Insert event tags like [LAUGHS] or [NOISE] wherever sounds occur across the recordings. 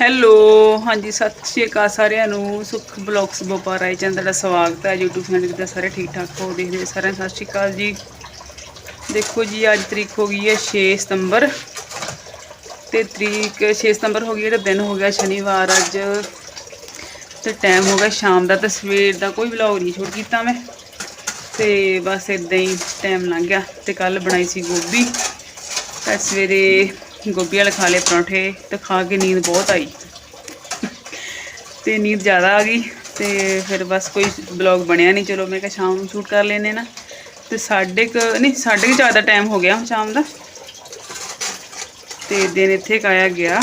Hello, ਹਾਂਜੀ, ਸਤਿ ਸ਼੍ਰੀ ਅਕਾਲ ਸਾਰਿਆਂ ਨੂੰ। ਸੁਖ ਬਲੌਗਸ ਬੋਪਾਰਾ ਆਈ ਚੰਦ ਦਾ ਸਵਾਗਤ ਹੈ। YouTube ਚੈਨਲ ਤੇ ਸਾਰੇ ਠੀਕ ਠਾਕ ਹੋ? ਦੇਖਦੇ ਸਾਰਿਆਂ ਸਤਿ ਸ਼੍ਰੀ ਅਕਾਲ ਜੀ। ਦੇਖੋ ਜੀ, ਅੱਜ ਤਰੀਕ ਹੋ ਗਈ ਹੈ 6 ਸਤੰਬਰ ਤੇ ਤਰੀਕ 6 ਸਤੰਬਰ ਹੋ ਗਈ ਹੈ ਦਿਨ ਹੋ ਗਿਆ ਸ਼ਨੀਵਾਰ। ਅੱਜ ਤੇ ਟਾਈਮ ਹੋ ਗਿਆ ਸ਼ਾਮ ਦਾ ਤੇ ਸਵੇਰ ਦਾ। ਕੋਈ ਵਲੌਗ ਨਹੀਂ ਸ਼ੂਟ ਕੀਤਾ ਮੈਂ ਤੇ ਬਸ ਇਦਾਂ ਹੀ ਟਾਈਮ ਲੰਘ ਗਿਆ ਤੇ ਕੱਲ ਬਣਾਈ ਸੀ ਗੋਭੀ। ਤਾਂ ਸਵੇਰੇ ਗੋਭੀ ਵਾਲੇ ਖਾ ਲਏ ਪਰੌਂਠੇ, ਤੇ ਖਾ ਕੇ ਨੀਂਦ ਬਹੁਤ ਆਈ। ਤੇ ਨੀਂਦ ਜ਼ਿਆਦਾ ਆ ਗਈ, ਤੇ ਫਿਰ ਬਸ ਕੋਈ ਬਲੌਗ ਬਣਿਆ ਨਹੀਂ ਚਲੋ ਮੈਂ ਕਿਹਾ ਸ਼ਾਮ ਨੂੰ ਸ਼ੂਟ ਕਰ ਲੈਨੇ ਨਾ। ਤੇ ਸਾਢੇ ਕੁ, ਨਹੀਂ, ਸਾਢੇ ਕੁ ਜ਼ਿਆਦਾ ਟਾਈਮ ਹੋ ਗਿਆ ਸ਼ਾਮ ਦਾ। ਤੇ ਦਿਨ ਇੱਥੇ ਕਾਇਆ ਗਿਆ।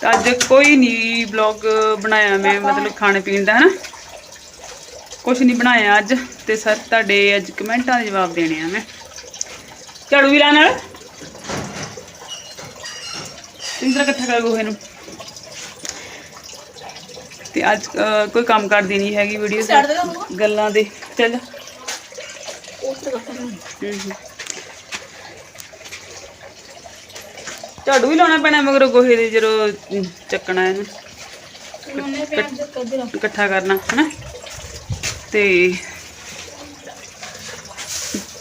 ਤਾਂ ਅੱਜ ਕੋਈ ਨਹੀਂ ਬਲੌਗ ਬਣਾਇਆ ਮੈਂ, ਮਤਲਬ ਖਾਣੇ ਪੀਣ ਦਾ, ਹਨਾ। ਕੁਝ ਨਹੀਂ ਬਣਾਇਆ ਅੱਜ। ਤੇ ਸਰ, ਤੁਹਾਡੇ ਅੱਜ ਕਮੈਂਟਾਂ ਦੇ ਜਵਾਬ ਦੇਣੇ ਆ ਮੈਂ। ਝਾੜੂ ਵੀ ਲਾ ਨਾਲ? ਚੰਗੀ ਤਰ੍ਹਾਂ ਇਕੱਠਾ ਕਰ ਗੋਹੇ ਨੂੰ ਤੇ ਅੱਜ ਕੋਈ ਕੰਮ ਕਰਦੀ ਨਹੀਂ ਹੈਗੀ ਵੀਡੀਓ ਗੱਲਾਂ ਦੇ। ਚੱਲ। ਝਾੜੂ ਵੀ ਲਾਉਣਾ ਪੈਣਾ ਮਗਰ ਗੋਹੇ ਦੇ ਜਦੋਂ ਚੱਕਣਾ ਇਹਨੂੰ। ਇਕੱਠਾ ਕਰਨਾ ਹਨਾ? ਤੇ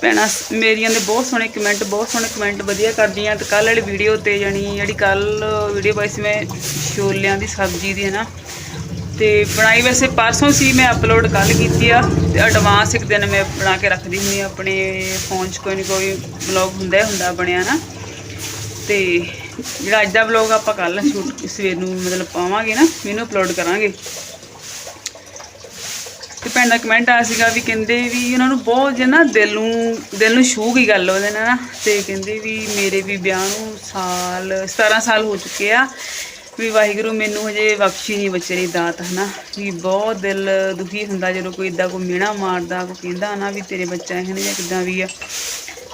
ਭੈਣਾਂ, ਮੇਰੀਆਂ ਦੇ ਬਹੁਤ ਸੋਹਣੇ ਕਮੈਂਟ ਬਹੁਤ ਸੋਹਣੇ ਕਮੈਂਟ ਵਧੀਆ ਕਰਦੀਆਂ। ਤੇ ਕੱਲ ਵਾਲੀ ਵੀਡੀਓ ਤੇ ਜਾਣੀ ਜਿਹੜੀ ਕੱਲ ਵੀਡੀਓ ਪਾਈ ਸੀ ਮੈਂ ਛੋਲਿਆਂ ਦੀ ਸਬਜ਼ੀ ਦੀ ਹੈ ਨਾ ਤੇ ਬਣਾਈ ਵੈਸੇ ਪਰਸੋਂ ਸੀ, ਮੈਂ ਅਪਲੋਡ ਕੱਲ ਕੀਤੀ ਆ। ਤੇ ਐਡਵਾਂਸ ਇੱਕ ਦਿਨ ਮੈਂ ਬਣਾ ਕੇ ਰੱਖਦੀ ਹੁੰਦੀ ਆ, ਆਪਣੇ ਫੋਨ 'ਚ ਕੋਈ ਨਾ ਕੋਈ ਵਲੌਗ ਹੁੰਦਾ ਹੀ ਹੁੰਦਾ ਬਣਿਆ ਨਾ ਤੇ ਜਿਹੜਾ ਅੱਜ ਦਾ ਵਲੌਗ ਆਪਾਂ ਕੱਲ ਸ਼ੂਟ, ਸਵੇਰ ਨੂੰ ਮਤਲਬ ਪਾਵਾਂਗੇ ਨਾ, ਮੈਨੂੰ ਅਪਲੋਡ ਕਰਾਂਗੇ। ਭੈਣ ਦਾ ਕਮੈਂਟ ਆਇਆ ਸੀਗਾ ਵੀ ਕਹਿੰਦੇ ਵੀ ਉਹਨਾਂ ਨੂੰ ਬਹੁਤ ਜੇ ਨਾ ਦਿਲ ਨੂੰ ਦਿਲ ਨੂੰ ਛੂਹ ਗਈ ਗੱਲ ਉਹਦੇ ਨਾਲ ਨਾ, ਤੇ ਕਹਿੰਦੇ ਵੀ ਮੇਰੇ ਵੀ ਵਿਆਹ ਨੂੰ ਸਾਲ 17 ਸਾਲ ਹੋ ਚੁੱਕੇ ਆ, ਵੀ ਵਾਹਿਗੁਰੂ ਮੈਨੂੰ ਹਜੇ ਬਖਸ਼ੀ ਨਹੀਂ ਬੱਚੇ ਦਾਤ, ਹਨਾ? ਵੀ ਬਹੁਤ ਦਿਲ ਦੁਖੀ ਹੁੰਦਾ ਜਦੋਂ ਕੋਈ ਇਦਾਂ ਕੋਈ ਮਿਹਣਾ ਮਾਰਦਾ, ਕੋਈ ਕਹਿੰਦਾ ਨਾ ਵੀ ਤੇਰੇ ਬੱਚਾ ਇਹ ਨਾ ਜਾਂ ਕਿਦਾਂ ਵੀ ਆ।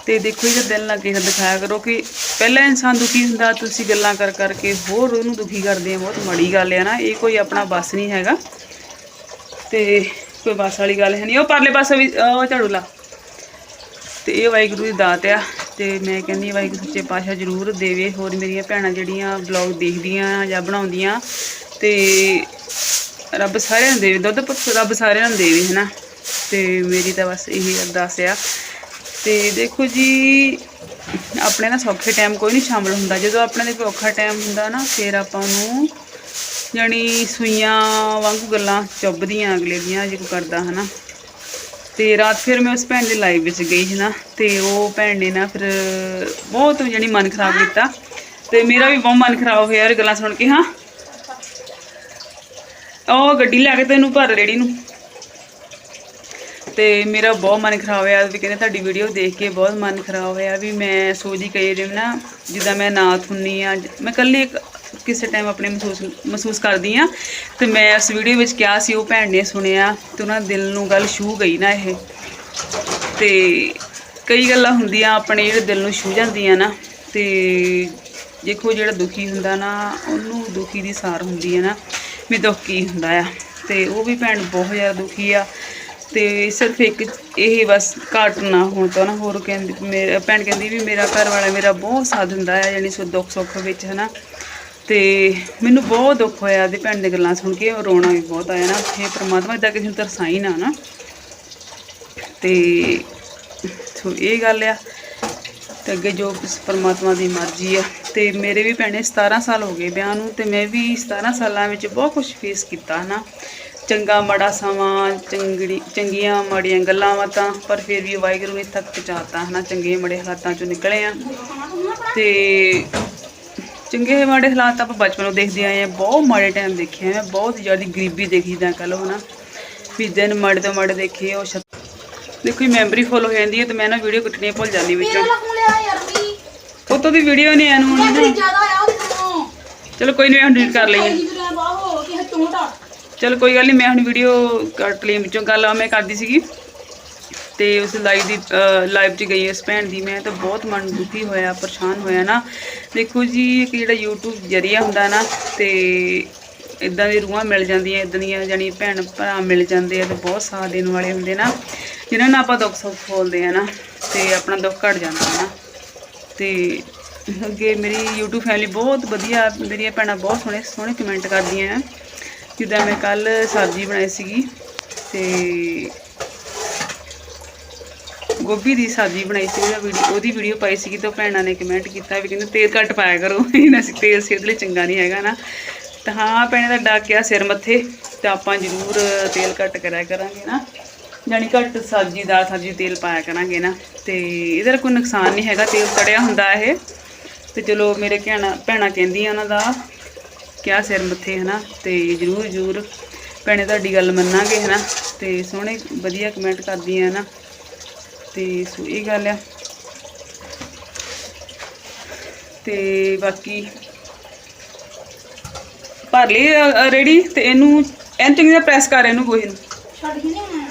ਤੇ ਦੇਖੋ ਇਹਦਾ ਦਿਲ ਨਾ ਕਿਸੇ ਦਿਖਾਇਆ ਕਰੋ ਕਿ ਪਹਿਲਾਂ ਇਨਸਾਨ ਦੁਖੀ ਹੁੰਦਾ, ਤੁਸੀਂ ਗੱਲਾਂ ਕਰ ਕਰਕੇ ਹੋਰ ਉਹਨੂੰ ਦੁਖੀ ਕਰਦੇ ਆ, ਬਹੁਤ ਮਾੜੀ ਗੱਲ ਆ ਨਾ, ਇਹ ਕੋਈ ਆਪਣਾ ਬਸ ਨਹੀਂ ਹੈਗਾ। ਤੇ ਕੋਈ ਬਸ ਵਾਲੀ ਗੱਲ ਹੈ ਨਹੀਂ ਉਹ ਪਰਲੇ ਪਾਸੇ ਵੀ ਉਹ ਝਾੜੂ ਲਾ। ਤੇ ਇਹ ਵਾਹਿਗੁਰੂ ਦੀ ਦਾਤ ਆ। ਤੇ ਮੈਂ ਕਹਿੰਦੀ ਵਾਹਿਗੁਰੂ ਸੱਚੇ ਪਾਤਸ਼ਾਹ ਜ਼ਰੂਰ ਦੇਵੇ। ਹੋਰ ਮੇਰੀਆਂ ਭੈਣਾਂ ਜਿਹੜੀਆਂ ਬਲੌਗ ਦੇਖਦੀਆਂ ਜਾਂ ਬਣਾਉਂਦੀਆਂ, ਤੇ ਰੱਬ ਸਾਰਿਆਂ ਨੂੰ ਦੇਵੇ। ਦੁੱਧ ਪੁੱਤ ਰੱਬ ਸਾਰਿਆਂ ਨੂੰ ਦੇਵੇ, ਹਨਾ। ਤੇ ਮੇਰੀ ਤਾਂ ਬਸ ਇਹੀ ਅਰਦਾਸ ਆ। ਤੇ ਦੇਖੋ ਜੀ, ਆਪਣੇ ਨਾ ਸੌਖੇ ਟਾਈਮ ਕੋਈ ਨਹੀਂ ਸ਼ਾਮਲ ਹੁੰਦਾ। ਜਦੋਂ ਆਪਣੇ ਦੇ ਕੋਈ ਔਖਾ ਟਾਈਮ ਹੁੰਦਾ ਨਾ, ਫਿਰ ਆਪਾਂ ਨੂੰ ਜਾਣੀ ਸੂਈਆਂ ਵਾਂਗੂ ਗੱਲਾਂ ਚੁੱਭਦੀਆਂ ਅਗਲੇ ਦੀਆਂ ਜੇ ਕੋਈ ਕਰਦਾ ਹਨਾ। ਤੇ ਰਾਤ ਫਿਰ ਮੈਂ ਉਸ ਭੈਣ ਦੇ ਲਾਈਵ ਵਿੱਚ ਗਈ ਸੀ ਨਾ, ਤੇ ਉਹ ਭੈਣ ਨੇ ਨਾ ਫਿਰ ਬਹੁਤ ਜਾਣੀ ਮਨ ਖਰਾਬ ਕੀਤਾ। ਤੇ ਮੇਰਾ ਵੀ ਬਹੁਤ ਮਨ ਖਰਾਬ ਹੋਇਆ ਇਹ ਗੱਲਾਂ ਸੁਣ ਕੇ, ਹਾਂ। ਉਹ ਗੱਡੀ ਲੈ ਕੇ ਤੈਨੂੰ ਭਰ ਰੇੜੀ ਨੂੰ। ਤੇ ਮੇਰਾ ਬਹੁਤ ਮਨ ਖਰਾਬ ਹੋਇਆ, ਵੀ ਕਹਿੰਦੇ ਤੁਹਾਡੀ ਵੀਡੀਓ ਦੇਖ ਕੇ ਬਹੁਤ ਮਨ ਖਰਾਬ ਹੋਇਆ, ਵੀ ਮੈਂ ਸੋਚੀ ਕਈ ਦਿਨ ਨਾ, ਜਿੱਦਾਂ ਮੈਂ ਨਾਥ ਹੁੰਨੀ ਆ ਮੈਂ ਕੱਲੀ ਇੱਕ ਕਿਸੇ ਟਾਈਮ ਆਪਣੇ ਮਹਿਸੂਸ ਮਹਿਸੂਸ ਕਰਦੀ ਆ ਤੇ ਮੈਂ ਇਸ ਵੀਡੀਓ ਵਿੱਚ ਕਿਹਾ ਸੀ, ਉਹ ਭੈਣ ਨੇ ਸੁਣਿਆ ਤੇ ਉਹਨਾਂ ਦਿਲ ਨੂੰ ਗੱਲ ਛੂ ਗਈ ਨਾ ਇਹ। ਤੇ ਕਈ ਗੱਲਾਂ ਹੁੰਦੀਆਂ, ਆਪਣੇ ਜਿਹੜੇ ਦਿਲ ਨੂੰ ਛੂ ਜਾਂਦੀਆਂ ਨਾ, ਤੇ ਦੇਖੋ ਜਿਹੜਾ ਦੁਖੀ ਹੁੰਦਾ ਨਾ, ਉਹਨੂੰ ਦੁਖੀ ਦੀ ਸਾਰ ਹੁੰਦੀ ਹੈ ਨਾ, ਵੀ ਦੁੱਖ ਕੀ ਹੁੰਦਾ ਆ। ਤੇ ਉਹ ਵੀ ਭੈਣ ਬਹੁਤ ਜ਼ਿਆਦਾ ਦੁਖੀ ਆ। ਤੇ ਸਿਰਫ ਇੱਕ, ਇਹ ਬਸ ਘਾਟ ਨਾ ਹੋਣ ਤੋਂ ਨਾ ਹੋਰ ਕਹਿੰਦੀ, ਮੇਰਾ, ਭੈਣ ਕਹਿੰਦੀ ਵੀ ਮੇਰਾ ਘਰ ਵਾਲਾ ਮੇਰਾ ਬਹੁਤ ਸਾਥ ਦਿੰਦਾ ਆ, ਯਾਨੀ ਸੋ ਦੁੱਖ ਸੁੱਖ ਵਿੱਚ, ਹਨਾ। ਤੇ ਮੈਨੂੰ ਬਹੁਤ ਦੁੱਖ ਹੋਇਆ ਤੇ ਭੈਣ ਦੀ ਗੱਲਾਂ ਸੁਣ ਕੇ, ਉਹ ਰੋਣਾ ਵੀ ਬਹੁਤ ਆਇਆ ਨਾ ਇਹ ਪ੍ਰਮਾਤਮਾ ਇਦਾਂ ਕਿਸੇ ਨੂੰ ਤਰਸਾਈ ਨਾ ਨਾ। ਤੇ ਸੋ ਇਹ ਗੱਲ ਆ, ਤੇ ਅੱਗੇ ਜੋ ਪਰਮਾਤਮਾ ਦੀ ਮਰਜ਼ੀ ਆ। ਤੇ ਮੇਰੇ ਵੀ ਭੈਣੇ 17 ਸਾਲ ਹੋ ਗਏ ਵਿਆਹ ਨੂੰ, ਤੇ ਮੈਂ ਵੀ 17 ਸਾਲਾਂ ਵਿੱਚ ਬਹੁਤ ਕੁਝ ਫੇਸ ਕੀਤਾ ਨਾ ਚੰਗਾ ਮਾੜਾ ਸਮਾਂ, ਚੰਗੜੀ, ਚੰਗੀਆਂ ਮਾੜੀਆਂ ਗੱਲਾਂ ਬਾਤਾਂ, ਪਰ ਫਿਰ ਵੀ ਵਾਹਿਗੁਰੂ ਨੇ ਤੱਕ ਪਹੁੰਚਾਤਾ ਹਨਾ, ਚੰਗੇ ਮਾੜੇ ਹਾਲਾਤਾਂ ਚੋਂ ਨਿਕਲੇ ਆ। ਤੇ ਚੰਗੇ ਮਾੜੇ ਹਾਲਾਤ ਆਪਾਂ ਬਚਪਨ ਨੂੰ ਦੇਖਦੇ ਆਏ ਆ ਬਹੁਤ ਮਾੜੇ ਟਾਈਮ ਦੇਖੇ ਆ। ਮੈਂ ਬਹੁਤ ਜ਼ਿਆਦਾ ਗਰੀਬੀ ਦੇਖੀ ਤਾਂ ਕੱਲ ਹਨਾ ਵੀ ਦਿਨ ਮਾੜੇ ਤੋਂ ਮਾੜੇ ਦੇਖੇ ਉਹ ਦੇਖੋ ਜੀ ਮੈਮਰੀ ਫੁੱਲ ਹੋ ਜਾਂਦੀ ਹੈ ਤੇ ਮੈਂ ਨਾ ਵੀਡੀਓ ਕੱਟਣੀ ਭੁੱਲ ਜਾਂਦੀ ਵਿੱਚੋਂ। ਉਤੋਂ ਦੀ ਵੀਡੀਓ ਨਹੀਂ ਆਨੂੰ ਨਾ। ਚਲੋ ਕੋਈ ਨਹੀਂ ਹੁਣ ਡਿਲੀਟ ਕਰ ਲਈਏ ਚਲੋ ਕੋਈ ਗੱਲ ਨਹੀਂ ਮੈਂ ਹੁਣ ਵੀਡੀਓ ਕੱਟ ਲਈ ਵਿੱਚੋਂ। ਗੱਲ ਮੈਂ ਕਰਦੀ ਸੀਗੀ। ਤੇ ਉਸ ਲਾਈਵ ਦੀ ਲਾਈਵ 'ਚ ਗਈ ਇਸ ਭੈਣ ਦੀ, ਮੈਂ ਤਾਂ ਬਹੁਤ ਮਨ ਦੁਖੀ ਹੋਇਆ, ਪਰੇਸ਼ਾਨ ਹੋਇਆ ਨਾ। ਦੇਖੋ ਜੀ, ਇੱਕ ਜਿਹੜਾ YouTube ਜਰੀਆ ਹੁੰਦਾ ਨਾ, ਤੇ ਇਦਾਂ ਦੀ ਰੂਹਾਂ ਮਿਲ ਜਾਂਦੀਆਂ ਇਦਾਂ ਦੀਆਂ ਜਾਨੀ ਭੈਣ ਭਰਾ ਮਿਲ ਜਾਂਦੇ ਆ ਤੇ ਬਹੁਤ ਸਾਥ ਦੇਣ ਵਾਲੇ ਹੁੰਦੇ ਨਾ, ਜਿਨ੍ਹਾਂ ਨਾਲ ਆਪਾਂ ਦੁੱਖ ਸੁੱਖ ਫੋਲਦੇ ਆ ਨਾ, ਤੇ ਆਪਣਾ ਦੁੱਖ ਘਟ ਜਾਂਦਾ ਹੈ ਨਾ। ਤੇ ਅੱਗੇ ਮੇਰੀ YouTube ਫੈਮਿਲੀ ਬਹੁਤ ਵਧੀਆ, ਮੇਰੀਆਂ ਭੈਣਾਂ ਬਹੁਤ ਸੋਹਣੇ ਸੋਹਣੇ ਕਮੈਂਟ ਕਰਦੀਆਂ ਆ। ਜਿੱਦਾਂ ਮੈਂ ਕੱਲ ਸਬਜ਼ੀ ਬਣਾਈ ਸੀਗੀ, ਤੇ ਗੋਭੀ ਦੀ ਸਬਜ਼ੀ ਬਣਾਈ ਸੀ, ਉਹਦਾ ਵੀਡੀਓ ਉਹਦੀ ਵੀਡੀਓ ਪਾਈ ਸੀਗੀ ਤਾਂ ਭੈਣਾਂ ਨੇ ਕਮੈਂਟ ਕੀਤਾ ਵੀ ਕਹਿੰਦੇ ਤੇਲ ਘੱਟ ਪਾਇਆ ਕਰੋ। [LAUGHS] ਇਹਨਾਂ ਸੀ ਤੇਲ ਸਿਹਤ ਲਈ ਚੰਗਾ ਨਹੀਂ ਹੈਗਾ ਨਾ। ਤਾਂ ਹਾਂ, ਭੈਣੇ ਦਾ ਡਾਕਿਆ ਸਿਰ ਮੱਥੇ, ਤਾਂ ਆਪਾਂ ਜ਼ਰੂਰ ਤੇਲ ਘੱਟ ਕਰਿਆ ਕਰਾਂਗੇ ਨਾ। ਜਾਣੀ ਘੱਟ ਸਬਜ਼ੀ ਦਾ ਸਬਜ਼ੀ ਤੇਲ ਪਾਇਆ ਕਰਾਂਗੇ ਨਾ। ਤੇ ਇਹਦਾ ਕੋਈ ਨੁਕਸਾਨ ਨਹੀਂ ਹੈਗਾ, ਤੇਲ ਸੜਿਆ ਹੁੰਦਾ ਇਹ। ਤੇ ਚਲੋ ਮੇਰੇ ਕਹਿਣਾ ਭੈਣਾਂ ਕਹਿੰਦੀਆਂ ਉਹਨਾਂ ਦਾ ਕਿਆ ਸਿਰ ਮੱਥੇ ਹਨਾ, ਤੇ ਜਰੂਰ ਜਰੂਰ ਭੈਣੇ ਤੁਹਾਡੀ ਗੱਲ ਮੰਨਾਂਗੇ ਹਨਾ। ਤੇ ਸੋਹਣੇ, ਵਧੀਆ ਕਮੈਂਟ ਕਰਦੀਆਂ ਹਨਾ। ਤੇ ਸੋ ਇਹ ਗੱਲ ਆ। ਤੇ ਬਾਕੀ ਭਰ ਲਈ ਰੈਡੀ ਤੇ ਇਹਨੂੰ ਐਨ ਚੰਗੀ ਤਰ੍ਹਾਂ ਪ੍ਰੈਸ ਕਰ ਇਹਨੂੰ ਗੋਹੇ ਨੂੰ। ਛੱਡ ਕੇ ਨਹੀਂ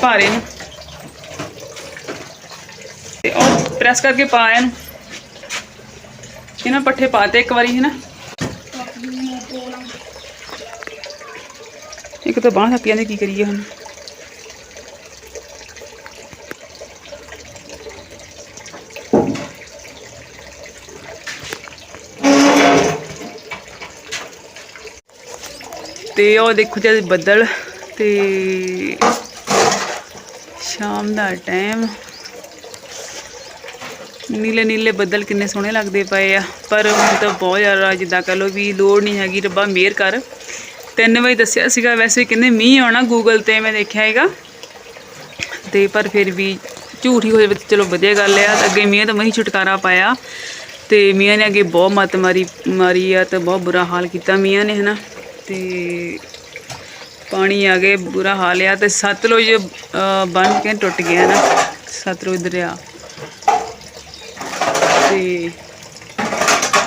ਭਰ ਇਹਨੂੰ। ਤੇ ਉਹ ਪ੍ਰੈਸ ਕਰਕੇ ਪਾ ਇਹਨੂੰ। ਇਹਨਾਂ ਪੱਠੇ ਪਾਤੇ ਇੱਕ ਵਾਰੀ ਹੈ ਨਾ ਇੱਕ ਤਾਂ ਬਾਂਹ ਥੱਕ ਜਾਂਦੇ ਕੀ ਕਰੀਏ ਹੁਣ। ਤੇ ਉਹ ਦੇਖੋ ਜਦ ਬੱਦਲ ਤੇ ਸ਼ਾਮ ਦਾ ਟਾਈਮ। ਨੀਲੇ ਨੀਲੇ ਬੱਦਲ ਕਿੰਨੇ ਸੋਹਣੇ ਲੱਗਦੇ ਪਏ ਆ। ਪਰ ਹੁਣ ਤਾਂ ਬਹੁਤ ਜ਼ਿਆਦਾ, ਜਿੱਦਾਂ ਕਹ ਲਓ ਵੀ ਲੋੜ ਨਹੀਂ ਹੈਗੀ, ਰੱਬਾ ਮਿਹਰ ਕਰ। ਤਿੰਨ ਵਜੇ ਦੱਸਿਆ ਸੀਗਾ, ਵੈਸੇ ਕਹਿੰਦੇ ਮੀਂਹ ਆਉਣਾ ਗੂਗਲ ਤੇ ਮੈਂ ਦੇਖਿਆ ਹੈਗਾ। ਤੇ ਪਰ ਫਿਰ ਵੀ ਝੂਠ ਹੀ ਹੋ ਜਾਵੇ ਚਲੋ ਵਧੀਆ ਗੱਲ ਆ। ਅੱਗੇ ਮੀਂਹ ਤਾਂ ਮਹੀਂ ਛੁਟਕਾਰਾ ਪਾਇਆ। ਤੇ ਮੀਆਂ ਨੇ ਅੱਗੇ ਬਹੁਤ ਮੱਤ ਮਾਰੀ ਮਾਰੀ ਆ ਤੇ ਬਹੁਤ ਬੁਰਾ ਹਾਲ ਕੀਤਾ ਮੀਆਂ ਨੇ, ਹਨਾ। ਤੇ ਪਾਣੀ ਆ ਗਏ ਬੁਰਾ ਹਾਲ ਆ ਤੇ ਸਤਲੁਜ ਬੰਨ ਕੇ ਟੁੱਟ ਗਿਆ ਨਾ ਸਤਲੁਜ ਦਰਿਆ। ਤੇ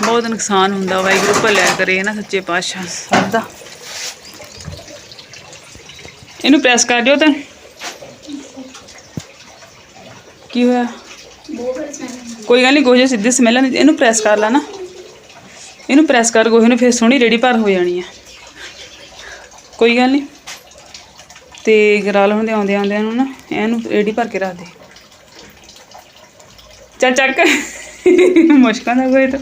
ਬਹੁਤ ਨੁਕਸਾਨ ਹੁੰਦਾ ਵਾਹਿਗੁਰੂ ਭਲਿਆ ਕਰੇ ਨਾ ਸੱਚੇ ਪਾਤਸ਼ਾਹ। ਸਭ ਦਾ ਇਹਨੂੰ ਪ੍ਰੈਸ ਕਰ ਦਿਓ ਤਾਂ। ਕੀ ਹੋਇਆ? ਕੋਈ ਗੱਲ ਨਹੀਂ ਗੋਹੇ ਸਿੱਧੇ ਸਮੈਲ ਇਹਨੂੰ ਪ੍ਰੈਸ ਕਰ ਲਾ ਨਾ। ਇਹਨੂੰ ਪ੍ਰੈਸ ਕਰ ਗੋਹੇ ਨੂੰ ਫਿਰ ਸੋਹਣੀ ਰੇੜੀ ਭਰ ਹੋ ਜਾਣੀ ਆ। ਕੋਈ ਗੱਲ ਨਹੀਂ ਤੇ ਗਰਾਲ ਹੁੰਦੇ ਆਉਂਦੇ ਆਉਂਦੇ ਨੂੰ ਨਾ, ਇਹਨੂੰ ਰੇੜੀ ਭਰ ਕੇ ਰੱਖ ਦੇ। ਚੱਲ ਚੱਕ। ਮੁਸ਼ਕਾਂ ਦਾ ਗੋਏ ਤਾਂ।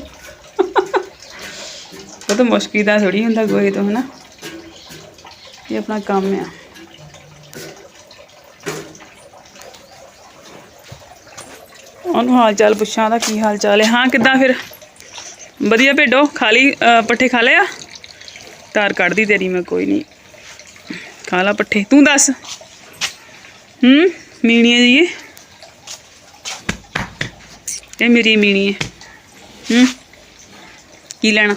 ਉਹ ਤਾਂ ਮੁਸ਼ਕੀ ਦਾ ਥੋੜੀ ਹੁੰਦਾ ਗੋਏ ਤੋਂ, ਹਨਾ। ਇਹ ਆਪਣਾ ਕੰਮ ਆ। ਉਹਨੂੰ ਹਾਲ ਚਾਲ ਪੁੱਛਾਂ ਦਾ ਕੀ ਹਾਲ ਚਾਲ ਹੈ। ਹਾਂ, ਕਿੱਦਾਂ ਫਿਰ? ਵਧੀਆ ਭੇਡੋ ਖਾਲੀ ਪੱਠੇ ਖਾ ਲਿਆ ਤਾਰ ਕੱਢਦੀ ਤੇਰੀ ਮੈਂ, ਕੋਈ ਨਹੀਂ ਖਾ ਲਾ ਪੱਠੇ। ਤੂੰ ਦੱਸ। ਹੂੰ? ਮੀਣੀ ਹੈ ਜੀ ਇਹ? ਇਹ ਮੇਰੀ ਮੀਣੀ ਹੈ। ਹੂੰ? ਕੀ ਲੈਣਾ?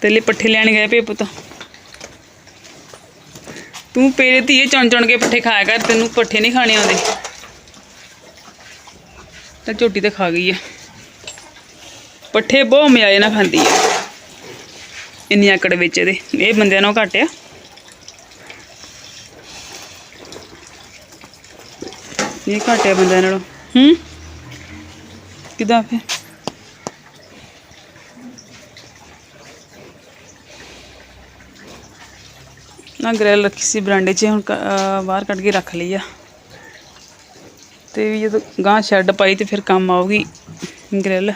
ਤੇਰੇ ਪੱਠੇ ਲੈਣ ਗਏ ਪੇ ਪੁੱਤ ਤੂੰ ਪੇਰੇ ਧੀਏ ਚੁਣ ਚੁਣ ਕੇ ਪੱਠੇ ਖਾਇਆ ਕਰ, ਤੈਨੂੰ ਪੱਠੇ ਨਹੀਂ ਖਾਣੇ ਆਉਂਦੇ। ਤਾਂ ਝੋਟੀ ਤੇ ਖਾ ਗਈ ਆ ਪੱਠੇ ਬਹੁਤ ਮਿਆਏ ਨਾ ਖਾਂਦੀ ਆ ਇੰਨੀ ਆਕੜ ਵਿੱਚ ਇਹਦੇ। ਇਹ ਬੰਦਿਆਂ ਨਾਲੋਂ ਘੱਟ ਆ। ਇਹ ਘੱਟ ਆ ਬੰਦਿਆਂ ਨਾਲੋਂ। ਹੂੰ? ਕਿਦਾਂ ਫਿਰ? ਨਾ ਗ੍ਰਿਲ ਰੱਖੀ ਸੀ ਬਰਾਂਡੇ 'ਚ ਹੁਣ ਬਾਹਰ ਕੱਢ ਕੇ ਰੱਖ ਲਈ ਆ। ਤੇ ਵੀ ਜਦੋਂ ਗਾਂ ਸ਼ੈੱਡ ਪਾਈ ਤੇ ਫਿਰ ਕੰਮ ਆਊਗੀ ਗ੍ਰਿਲ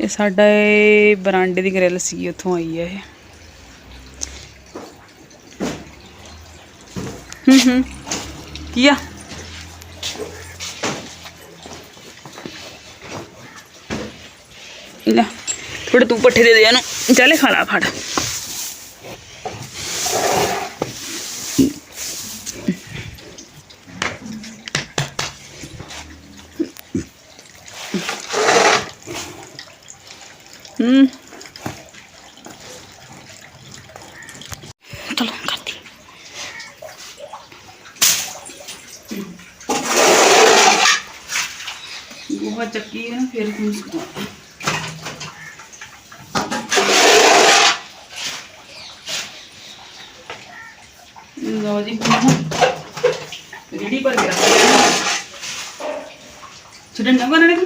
ਇਹ ਸਾਡਾ ਇਹ ਬਰਾਂਡੇ ਦੀ ਗ੍ਰਿਲ ਸੀ ਉੱਥੋਂ ਆਈ ਹੈ ਇਹ। ਹੂੰ ਹੂੰ। ਕੀ ਆ? ਲੈ ਥੋੜੇ ਤੂੰ ਪੱਠੇ ਦੇ ਦੇ ਇਹਨੂੰ। ਚੱਲੇ ਖਾ ਲਾ ਫੜ। ਹੂੰ। ਚਲੋ ਕਰਦੀ ਗੋਹਾ ਚੱਕੀ ਨਾ ਫਿਰ ਕੁਝ ਲਓ ਜੀ ਰੈਡੀ ਪਰ ਗਿਆ ਛੱਡਣ ਨਾ ਬਣਾਣੇ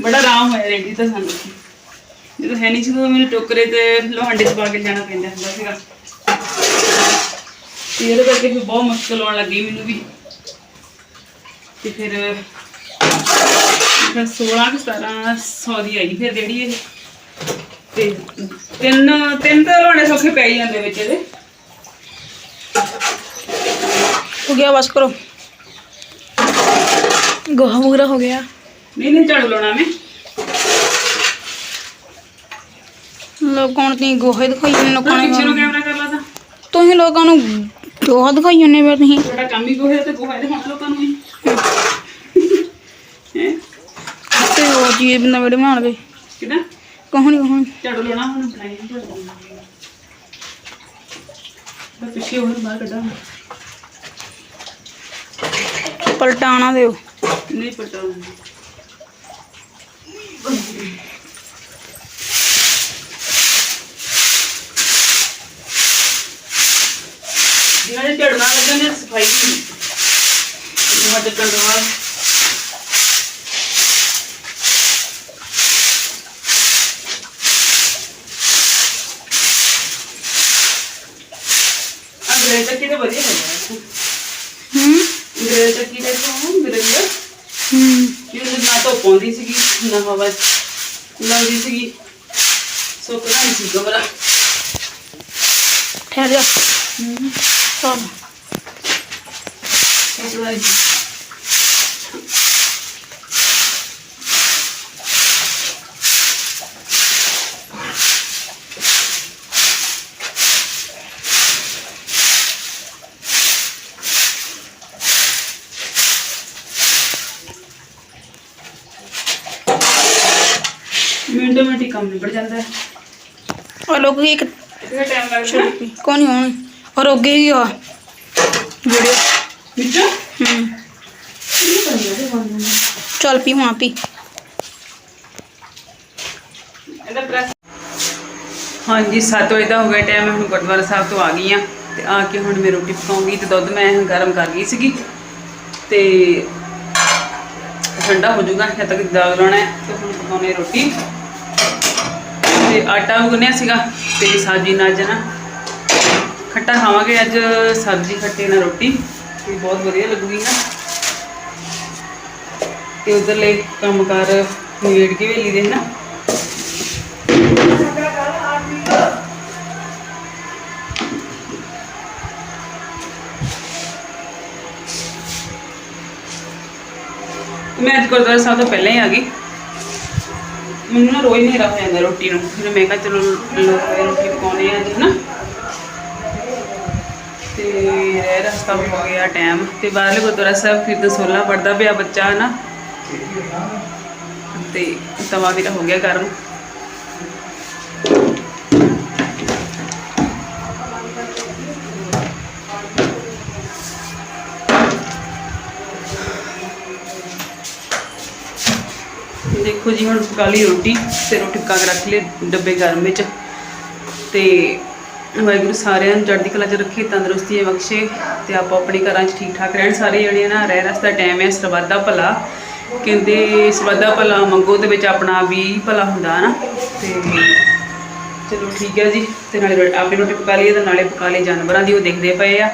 ਬੜਾ ਆਰਾਮ ਹੋਇਆ ਰੈਡੀ ਤਾਂ ਸਾਨੂੰ। ਜਦੋਂ ਹੈ ਨਹੀਂ ਸੀ ਤਾਂ ਮੈਨੂੰ ਟੋਕਰੇ ਤੇ ਲੋਹਾਂਡੇ 'ਚ ਪਾ ਕੇ ਜਾਣਾ ਪੈਂਦਾ ਹੁੰਦਾ ਸੀਗਾ। ਤੇ ਇਹਦੇ ਕਰਕੇ ਫਿਰ ਬਹੁਤ ਮੁਸ਼ਕਲ ਆਉਣ ਲੱਗੀ ਮੈਨੂੰ ਵੀ। ਤੇ ਫਿਰ ਫਿਰ 16 ਕਿ 1700 ਦੀ ਆਈ ਫਿਰ ਜਿਹੜੀ ਇਹ। ਤੇ ਤਿੰਨ ਤਿੰਨ ਤਾਂ ਲਾਉਣੇ ਸੌਖੇ ਪੈ ਜਾਂਦੇ ਵਿੱਚ ਇਹਦੇ। ਹੋ ਗਿਆ ਬਸ ਕਰੋ। ਗੋਹਾ ਵਗੈਰਾ ਹੋ ਗਿਆ। ਨਹੀਂ ਨਹੀਂ ਝਾੜੂ ਲਾਉਣਾ ਮੈਂ। ਲੋਕਾਂ ਨੂੰ ਤੁਸੀਂ ਗੋਹਾ ਦਿਖਾਈ ਲੋਕਾਂ ਪਿੱਛੇ ਨੂੰ ਨੂੰ ਕੈਮਰਾ ਕਰ ਲਾ ਤਾਂ। ਤੁਸੀਂ ਲੋਕਾਂ ਨੂੰ ਗੋਹਾ ਦਿਖਾਈ ਜਾਂਦੇ ਫਿਰ ਤੁਸੀਂ। ਤੁਹਾਡਾ ਕੰਮ ਹੀ ਕੋਈ ਹੈ ਤੇ ਕੋਈ ਹੈ ਹੁਣ ਲੋਕਾਂ ਨੂੰ ਹੀ। ਹੈ? ਤੇ ਉਹ ਜੀ ਬੰਦਾ ਵੀਡੀਓ ਬਣਾਉਣ ਦੇ ਕਿਦਾਂ? ਕਹੋ ਨਹੀਂ ਕਹੋ ਝਾੜੂ ਲਾਉਣਾ ਹੁਣ ਬਣਾਈ ਨੀ ਝਾੜੂ। ਲਾਉਣਾ। ਬਸ ਪਿੱਛੇ ਹੋਰ ਬਾਹਰ ਕੱਢਾਂ ਪਲਟਾਣਾ ਦਿਓ। ਨਹੀਂ ਪਟਾ ਜਿਹੜੇ ਝਾੜੂ ਨਾਲ ਲੱਗਣ ਨੇ ਸਫ਼ਾਈ ਦੀ ਉਹ ਹੱਥ ਕਰਨ ਤੋਂ ਬਾਅਦ ਅਗਲੇ ਤੱਕ ਕਿਤੇ ਵਧੀਆ ਹੋ ਗਿਆ ਹੂੰ ਗ੍ਰੇ ਚੱਕੀ ਦੇ ਤੋਂ ਗ੍ਰੇ ਹੂੰ ਜਿਹਦੇ ਨਾ ਤਾਂ ਪਾਉਂਦੀ ਸੀਗੀ ਨਾ ਹਵਾ ਲੱਗਦੀ ਸੀਗੀ ਸੁੱਕਦਾ ਨਹੀਂ ਸੀ ਕਮਰਾ ਠਹਿਰ ਜਾ ਚੱਲ ਸੁੱਕਦਾ ਨਹੀਂ ਮਿੰਟੋ ਮਿੰਟ ਹੀ ਕੰਮ ਨਿਬੜ ਜਾਂਦਾ ਉਹ ਲੋਕ ਇੱਕ ਕਿੰਨਾ ਟਾਈਮ ਲੱਗਦਾ। ਕੋਈ ਨਹੀਂ ਹੋਣੀ? ਔਰ ਅੱਗੇ ਹੀ ਆ। ਵੀਡੀਓ ਵਿੱਚ? ਹੂੰ। ਚੱਲ ਪੀ ਹੁਣ ਪੀ। ਇਹਦਾ ਪ੍ਰੈਸ ਹਾਂਜੀ 7 ਵਜੇ ਦਾ ਹੋ ਗਿਆ ਟਾਈਮ ਹੁਣ ਗੁਰਦੁਆਰਾ ਸਾਹਿਬ ਤੋਂ ਆ ਗਈ ਆ ਤੇ ਆ ਕੇ ਹੁਣ ਮੈਂ ਰੋਟੀ ਪਕਾਉਂਗੀ ਤੇ ਦੁੱਧ ਮੈਂ ਗਰਮ ਕਰ ਗਈ ਸੀਗੀ। ਤੇ ਠੰਡਾ ਹੋ ਜਾਊਗਾ ਜਦ ਤੱਕ ਦਾਲ ਲਾਉਣਾ ਹੈ ਤੇ ਹੁਣ ਪਕਾਉਣੇ ਰੋਟੀ। ਤੇ ਆਟਾ ਗੁੰਨਿਆ ਸੀਗਾ ਤੇ ਸਬਜ਼ੀ ਨਾਲ ਅੱਜ ਨਾ ਖੱਟਾ ਖਾਵਾਂਗੇ ਅੱਜ ਸਬਜ਼ੀ ਖੱਟੇ ਨਾਲ ਰੋਟੀ। ਤੇ ਬਹੁਤ ਵਧੀਆ ਲੱਗੂਗੀ ਨਾ। ਤੇ ਉਧਰਲੇ ਕੰਮਕਾਰ ਨਿਬੇੜ ਕੇ ਵੇਲੀ ਦੇ ਨਾ ਮੈਂ ਅੱਜ ਗੁਰਦੁਆਰਾ ਸਾਹਿਬ ਤੋਂ ਪਹਿਲਾਂ ਹੀ ਆ ਗਈ। ਮੈਨੂੰ ਨਾ ਰੋਜ਼ ਹਨੇਰਾ ਹੋ ਜਾਂਦਾ ਰੋਟੀ ਨੂੰ। ਫਿਰ ਮੈਂ ਕਿਹਾ ਚਲੋ ਲੋਕਾਂ ਰੋਟੀ ਪਕਾਉਣੀ ਆ ਅੱਜ ਨਾ ਤੇ ਰਹਿ ਰਸਤਾ ਵੀ ਹੋ ਗਿਆ ਟਾਈਮ ਤੇ ਬਾਹਰਲੇ ਗੁਰਦੁਆਰਾ ਸਾਹਿਬ ਫਿਰ ਦਸੋਲਾ ਪੜਦਾ ਪਿਆ ਬੱਚਾ ਨਾ ਤੇ ਤਵਾ ਵੀ ਤਾਂ ਹੋ ਗਿਆ ਗਰਮ। ਦੇਖੋ ਜੀ, ਹੁਣ ਪਕਾ ਲਈ ਰੋਟੀ ਤੇ ਰੋਟੀ ਪਕਾ ਕੇ ਰੱਖ ਲਈ ਡੱਬੇ ਗਰਮ ਵਿੱਚ। ਤੇ ਵਾਹਿਗੁਰੂ ਸਾਰਿਆਂ ਨੂੰ ਚੜ੍ਹਦੀ ਕਲਾ 'ਚ ਰੱਖੇ, ਤੰਦਰੁਸਤੀ ਬਖਸ਼ੇ ਤੇ ਆਪੋ ਆਪਣੇ ਘਰਾਂ 'ਚ ਠੀਕ ਠਾਕ ਰਹਿਣ। ਸਾਰੇ ਜਿਹੜੇ ਨਾ ਰਹਿ ਰਸਤਾ ਟਾਈਮ ਹੈ, ਸਰਬੱਤ ਭਲਾ। ਕਹਿੰਦੇ ਸਰਬੱਤ ਭਲਾ ਮੰਗੋ ਦੇ ਵਿੱਚ ਆਪਣਾ ਵੀ ਭਲਾ ਹੁੰਦਾ ਨਾ। ਤੇ ਚਲੋ ਠੀਕ ਹੈ ਜੀ, ਤੇ ਨਾਲੇ ਆਪਣੀ ਰੋਟੀ ਪਕਾ ਲਈਏ ਤੇ ਨਾਲੇ ਪਕਾ ਲਈ ਜਾਨਵਰਾਂ ਦੀ, ਉਹ ਦੇਖਦੇ ਪਏ ਆ।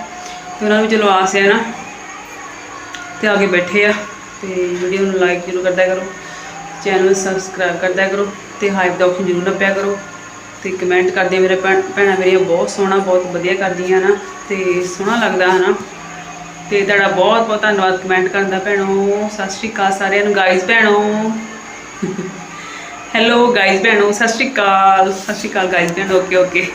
ਤੇ ਉਹਨਾਂ ਨੂੰ ਚਲੋ ਆਸ ਹੈ ਨਾ। ਤੇ ਆ ਕੇ ਬੈਠੇ ਆ। ਤੇ ਵੀਡੀਓ ਨੂੰ ਲਾਈਕ ਜ਼ਰੂਰ ਕਰਦਾ ਕਰੋ। ਚੈਨਲ ਨੂੰ ਸਬਸਕ੍ਰਾਈਬ ਕਰਦਿਆ ਕਰੋ ਤੇ ਹਾਈਪ ਦਾ ਆਪਸ਼ਨ ਜ਼ਰੂਰ ਲੱਭਿਆ ਕਰੋ ਤੇ ਕਮੈਂਟ ਕਰਦੇ ਮੇਰੇ ਭੈਣ- ਭੈਣਾਂ ਮੇਰੀਆਂ ਬਹੁਤ ਸੋਹਣਾ, ਬਹੁਤ ਵਧੀਆ ਕਰਦੀਆਂ ਨਾ ਤੇ ਸੋਹਣਾ ਲੱਗਦਾ ਹੈ ਨਾ ਤੇ ਤੁਹਾਡਾ ਬਹੁਤ ਬਹੁਤ ਧੰਨਵਾਦ ਕਮੈਂਟ ਕਰਨ ਦਾ ਭੈਣੋ। ਸਤਿ ਸ਼੍ਰੀ ਅਕਾਲ ਸਾਰਿਆਂ ਨੂੰ ਗਾਇਜ਼ ਭੈਣੋ। [LAUGHS] ਹੈਲੋ ਗਾਇਜ਼ ਭੈਣੋ, ਸਤਿ ਸ਼੍ਰੀ ਅਕਾਲ ਸਤਿ ਸ਼੍ਰੀ ਅਕਾਲ ਗਾਇਜ਼ ਭੈਣੋ ਓਕੇ ਓਕੇ